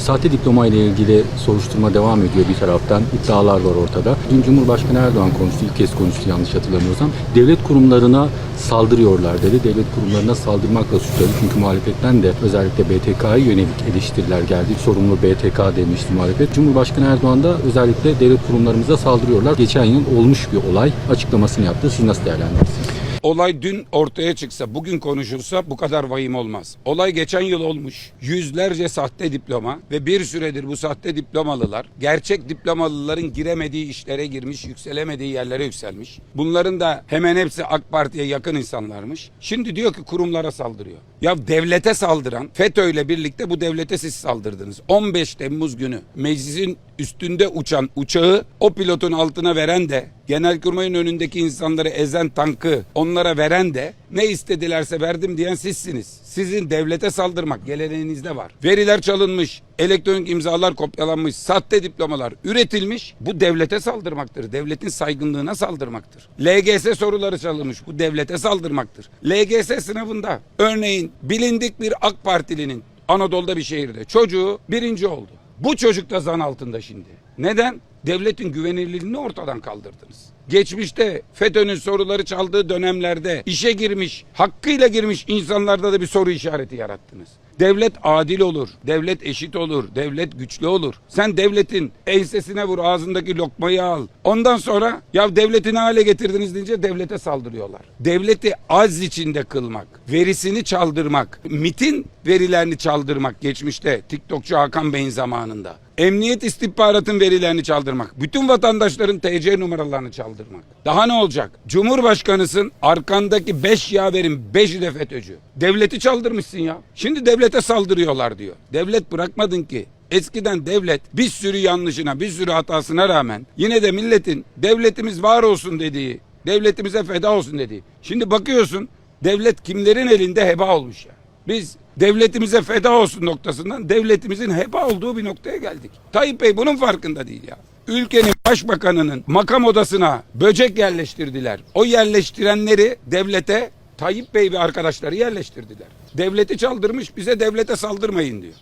Sahte diploma ile ilgili soruşturma devam ediyor bir taraftan. İddialar var ortada. Dün Cumhurbaşkanı Erdoğan konuştu. ilk kez konuştu yanlış hatırlamıyorsam. Devlet kurumlarına saldırıyorlar dedi. Devlet kurumlarına saldırmakla suçladı. Çünkü muhalefetten de özellikle BTK'ya yönelik eleştiriler geldi. Sorumlu BTK demişti muhalefet. Cumhurbaşkanı Erdoğan da özellikle devlet kurumlarımıza saldırıyorlar. Geçen yıl olmuş bir olay açıklamasını yaptı. Siz nasıl değerlendirirsiniz? Olay dün ortaya çıksa, bugün konuşulsa bu kadar vahim olmaz. Olay geçen yıl olmuş. Yüzlerce sahte diploma ve bir süredir bu sahte diplomalılar gerçek diplomalıların giremediği işlere girmiş, yükselemediği yerlere yükselmiş. Bunların da hemen hepsi AK Parti'ye yakın insanlarmış. Şimdi diyor ki kurumlara saldırıyor. Ya devlete saldıran FETÖ ile birlikte bu devlete siz saldırdınız. 15 Temmuz günü meclisin üstünde uçan uçağı o pilotun altına veren de Genelkurmay'ın önündeki insanları ezen tankı onlara veren de ne istedilerse verdim diyen sizsiniz. Sizin devlete saldırmak geleneğinizde var. Veriler çalınmış, elektronik imzalar kopyalanmış, sahte diplomalar üretilmiş. Bu devlete saldırmaktır. Devletin saygınlığına saldırmaktır. LGS soruları çalınmış. Bu devlete saldırmaktır. LGS sınavında örneğin bilindik bir AK Partilinin Anadolu'da bir şehirde çocuğu birinci oldu. Bu çocuk da zan altında şimdi. Neden? Devletin güvenilirliğini ortadan kaldırdınız. Geçmişte FETÖ'nün soruları çaldığı dönemlerde işe girmiş, hakkıyla girmiş insanlarda da bir soru işareti yarattınız. Devlet adil olur, devlet eşit olur, devlet güçlü olur. Sen devletin ensesine vur, ağzındaki lokmayı al. Ondan sonra ya devleti ne hale getirdiniz deyince devlete saldırıyorlar. Devleti az içinde kılmak, verisini çaldırmak, MIT'in verilerini çaldırmak geçmişte TikTokçu Hakan Bey'in zamanında. Emniyet istihbaratın verilerini çaldırmak. Bütün vatandaşların TC numaralarını çaldırmak. Daha ne olacak? Cumhurbaşkanısın arkandaki 5 yaverin 5'i de FETÖ'cü. Devleti çaldırmışsın ya. Şimdi devlete saldırıyorlar diyor. Devlet bırakmadın ki. Eskiden devlet bir sürü yanlışına, bir sürü hatasına rağmen yine de milletin devletimiz var olsun dediği, devletimize feda olsun dediği. Şimdi bakıyorsun devlet kimlerin elinde heba olmuş ya. Biz devletimize feda olsun noktasından devletimizin heba olduğu bir noktaya geldik. Tayyip Bey bunun farkında değil ya. Ülkenin başbakanının makam odasına böcek yerleştirdiler. O yerleştirenleri devlete Tayyip Bey ve arkadaşları yerleştirdiler. Devleti çaldırmış bize devlete saldırmayın diyor.